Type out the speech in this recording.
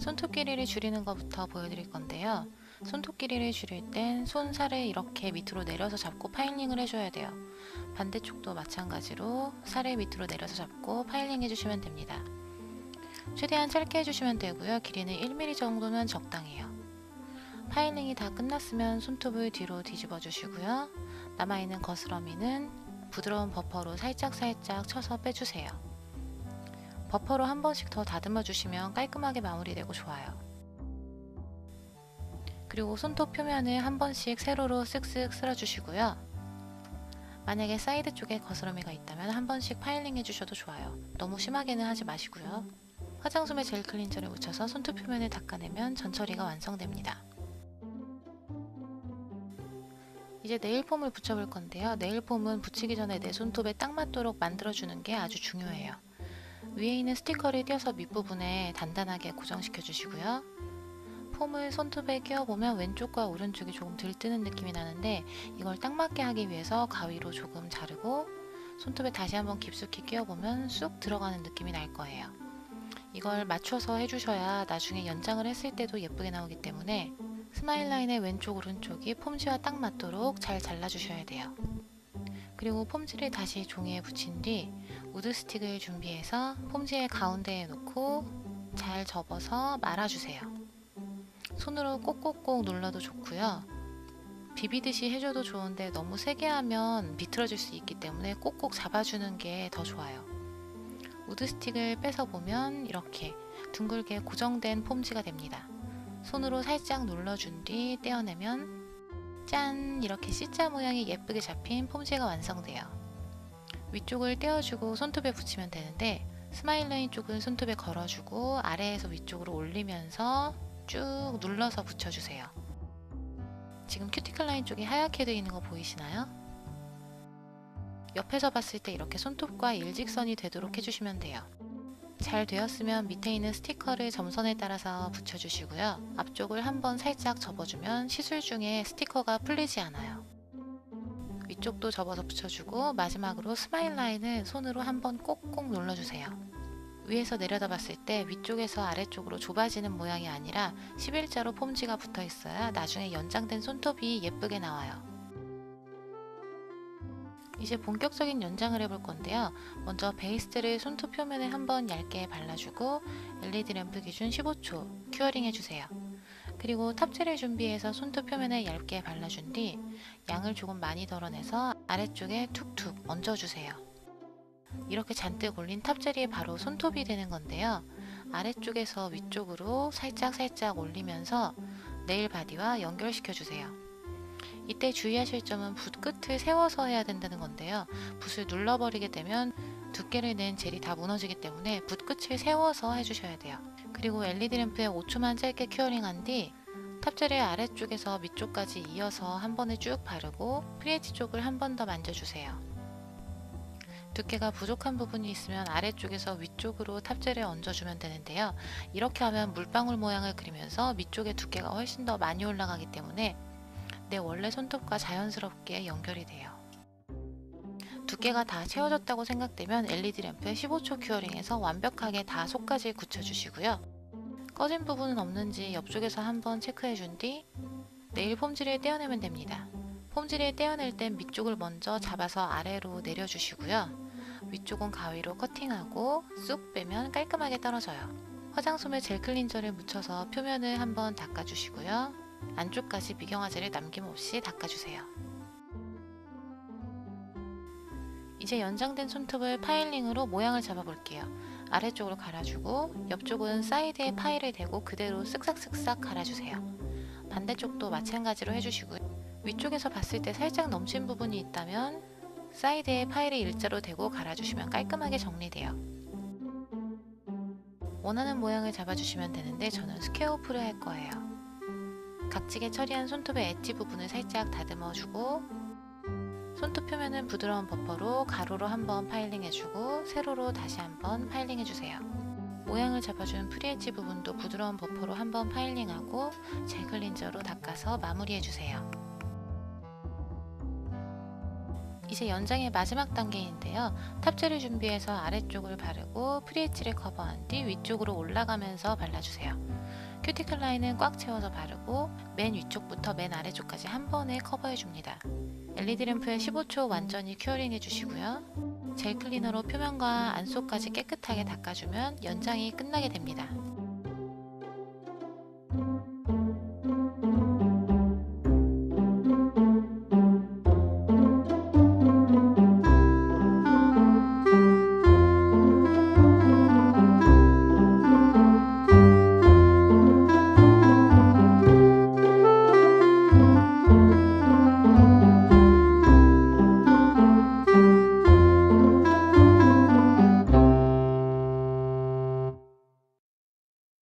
손톱 길이를 줄이는 것부터 보여드릴 건데요. 손톱 길이를 줄일 땐 손살을 이렇게 밑으로 내려서 잡고 파일링을 해줘야 돼요. 반대쪽도 마찬가지로 살을 밑으로 내려서 잡고 파일링 해주시면 됩니다. 최대한 짧게 해주시면 되고요. 길이는 1mm 정도면 적당해요. 파일링이 다 끝났으면 손톱을 뒤로 뒤집어 주시고요. 남아있는 거스러미는 부드러운 버퍼로 살짝살짝 쳐서 빼주세요. 버퍼로 한 번씩 더 다듬어 주시면 깔끔하게 마무리되고 좋아요. 그리고 손톱 표면을 한 번씩 세로로 쓱쓱 쓸어주시고요. 만약에 사이드 쪽에 거스러미가 있다면 한 번씩 파일링 해주셔도 좋아요. 너무 심하게는 하지 마시고요. 화장솜에 젤 클린저를 묻혀서 손톱 표면을 닦아내면 전 처리가 완성됩니다. 이제 네일폼을 붙여볼 건데요. 네일폼은 붙이기 전에 내 손톱에 딱 맞도록 만들어주는 게 아주 중요해요. 위에 있는 스티커를 띄어서 밑부분에 단단하게 고정시켜 주시고요. 폼을 손톱에 끼워보면 왼쪽과 오른쪽이 조금 들뜨는 느낌이 나는데 이걸 딱 맞게 하기 위해서 가위로 조금 자르고 손톱에 다시 한번 깊숙이 끼워보면 쑥 들어가는 느낌이 날 거예요. 이걸 맞춰서 해주셔야 나중에 연장을 했을 때도 예쁘게 나오기 때문에 스마일 라인의 왼쪽 오른쪽이 폼지와 딱 맞도록 잘 잘라주셔야 돼요. 그리고 폼지를 다시 종이에 붙인 뒤 우드 스틱을 준비해서 폼지의 가운데에 놓고 잘 접어서 말아주세요. 손으로 꼭꼭꼭 눌러도 좋고요. 비비듯이 해줘도 좋은데 너무 세게 하면 비틀어질 수 있기 때문에 꼭꼭 잡아주는 게 더 좋아요. 우드 스틱을 빼서 보면 이렇게 둥글게 고정된 폼지가 됩니다. 손으로 살짝 눌러준 뒤 떼어내면 짠! 이렇게 C자 모양이 예쁘게 잡힌 폼지가 완성돼요. 위쪽을 떼어주고 손톱에 붙이면 되는데 스마일 라인 쪽은 손톱에 걸어주고 아래에서 위쪽으로 올리면서 쭉 눌러서 붙여주세요. 지금 큐티클 라인 쪽이 하얗게 되어 있는 거 보이시나요? 옆에서 봤을 때 이렇게 손톱과 일직선이 되도록 해주시면 돼요. 잘 되었으면 밑에 있는 스티커를 점선에 따라서 붙여주시고요. 앞쪽을 한번 살짝 접어주면 시술 중에 스티커가 풀리지 않아요. 위쪽도 접어서 붙여주고 마지막으로 스마일 라인을 손으로 한번 꼭꼭 눌러주세요. 위에서 내려다 봤을 때 위쪽에서 아래쪽으로 좁아지는 모양이 아니라 11자로 폼지가 붙어 있어야 나중에 연장된 손톱이 예쁘게 나와요. 이제 본격적인 연장을 해볼 건데요. 먼저 베이스를 손톱 표면에 한번 얇게 발라주고 LED 램프 기준 15초 큐어링 해주세요. 그리고 탑젤을 준비해서 손톱 표면에 얇게 발라준 뒤 양을 조금 많이 덜어내서 아래쪽에 툭툭 얹어주세요. 이렇게 잔뜩 올린 탑젤이 바로 손톱이 되는 건데요. 아래쪽에서 위쪽으로 살짝 살짝 올리면서 네일 바디와 연결시켜 주세요. 이때 주의하실 점은 붓 끝을 세워서 해야 된다는 건데요. 붓을 눌러버리게 되면 두께를 낸 젤이 다 무너지기 때문에 붓 끝을 세워서 해주셔야 돼요. 그리고 LED 램프에 5초만 짧게 큐어링한 뒤 탑젤의 아래쪽에서 밑쪽까지 이어서 한 번에 쭉 바르고 프리에지 쪽을 한 번 더 만져주세요. 두께가 부족한 부분이 있으면 아래쪽에서 위쪽으로 탑젤을 얹어주면 되는데요. 이렇게 하면 물방울 모양을 그리면서 밑쪽의 두께가 훨씬 더 많이 올라가기 때문에 내 원래 손톱과 자연스럽게 연결이 돼요. 두께가 다 채워졌다고 생각되면 LED 램프에 15초 큐어링해서 완벽하게 다 속까지 굳혀주시고요. 꺼진 부분은 없는지 옆쪽에서 한번 체크해 준뒤 네일 폼지를 떼어내면 됩니다. 폼지를 떼어낼 땐 밑쪽을 먼저 잡아서 아래로 내려주시고요. 위쪽은 가위로 커팅하고 쑥 빼면 깔끔하게 떨어져요. 화장솜에 젤 클린저를 묻혀서 표면을 한번 닦아주시고요. 안쪽까지 미경화제를 남김없이 닦아주세요. 이제 연장된 손톱을 파일링으로 모양을 잡아볼게요. 아래쪽으로 갈아주고 옆쪽은 사이드에 파일을 대고 그대로 쓱싹쓱싹 갈아주세요. 반대쪽도 마찬가지로 해주시고요. 위쪽에서 봤을 때 살짝 넘친 부분이 있다면 사이드에 파일을 일자로 대고 갈아주시면 깔끔하게 정리돼요. 원하는 모양을 잡아주시면 되는데 저는 스퀘어 풀을 할 거예요. 각지게 처리한 손톱의 엣지 부분을 살짝 다듬어주고 손톱 표면은 부드러운 버퍼로 가로로 한번 파일링해주고 세로로 다시 한번 파일링해주세요. 모양을 잡아준 프리엣지 부분도 부드러운 버퍼로 한번 파일링하고 젤 클린저로 닦아서 마무리해주세요. 이제 연장의 마지막 단계인데요. 탑젤을 준비해서 아래쪽을 바르고 프리엣지를 커버한 뒤 위쪽으로 올라가면서 발라주세요. 큐티클 라인은 꽉 채워서 바르고 맨 위쪽부터 맨 아래쪽까지 한 번에 커버해 줍니다. LED 램프에 15초 완전히 큐어링 해주시고요. 젤 클리너로 표면과 안쪽까지 깨끗하게 닦아주면 연장이 끝나게 됩니다.